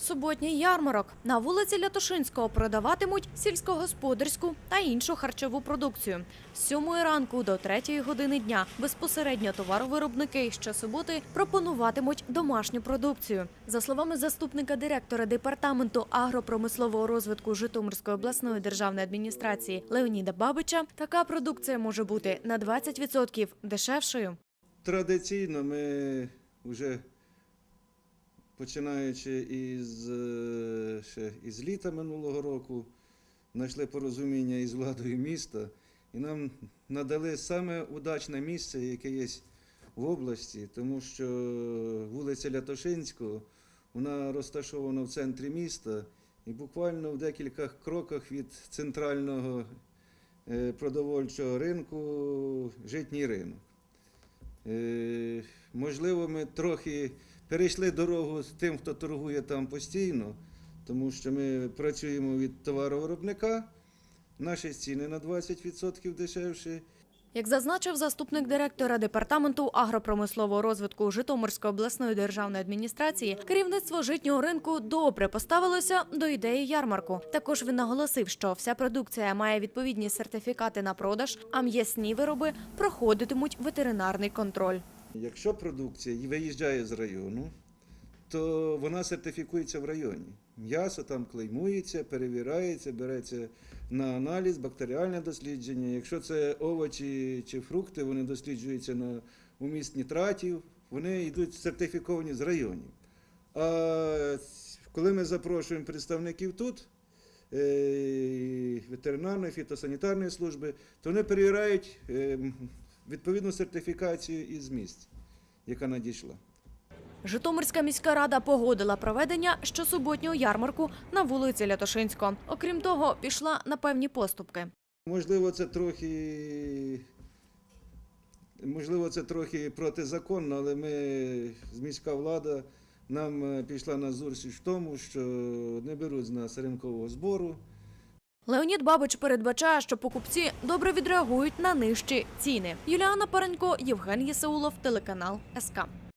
Суботній ярмарок на вулиці Лятошинського продаватимуть сільськогосподарську та іншу харчову продукцію. З 7 ранку до 3 години дня безпосередньо товаровиробники щосуботи пропонуватимуть домашню продукцію. За словами заступника директора департаменту агропромислового розвитку Житомирської обласної державної адміністрації Леоніда Бабича, така продукція може бути на 20% дешевшою. Традиційно ми вже починаючи із, е, ще із літа минулого року, знайшли порозуміння із владою міста і нам надали саме удачне місце, яке є в області, тому що вулиця Лятошинського вона розташована в центрі міста і буквально в декілька кроках від центрального е, продовольчого ринку житній ринок. Е, Можливо, ми трохи перейшли дорогу з тим, хто торгує там постійно, тому що ми працюємо від товаровиробника, наші ціни на 20% дешевші. Як зазначив заступник директора департаменту агропромислового розвитку Житомирської обласної державної адміністрації, керівництво житнього ринку добре поставилося до ідеї ярмарку. Також він наголосив, що вся продукція має відповідні сертифікати на продаж, а м'ясні вироби проходитимуть ветеринарний контроль. Якщо продукція виїжджає з району, то вона сертифікується в районі. М'ясо там клеймується, перевіряється, береться на аналіз, бактеріальне дослідження. Якщо це овочі чи фрукти, вони досліджуються на уміст нітратів, вони йдуть сертифіковані з районів. А коли ми запрошуємо представників тут, е, ветеринарної, фітосанітарної служби, то вони перевіряють е, відповідну сертифікацію із місць, яка надійшла. Житомирська міська рада погодила проведення щосуботнього ярмарку на вулиці Лятошинського. Окрім того, пішла на певні поступки. Можливо, це трохи. Можливо, це трохи протизаконно, але ми, з міська влада, нам е, пішла на зустріч в тому, що не беруть з нас ринкового збору. Леонід Бабич передбачає, що покупці добре відреагують на нижчі ціни. Юліана Паренько, Євген Єсаулов, телеканал СК.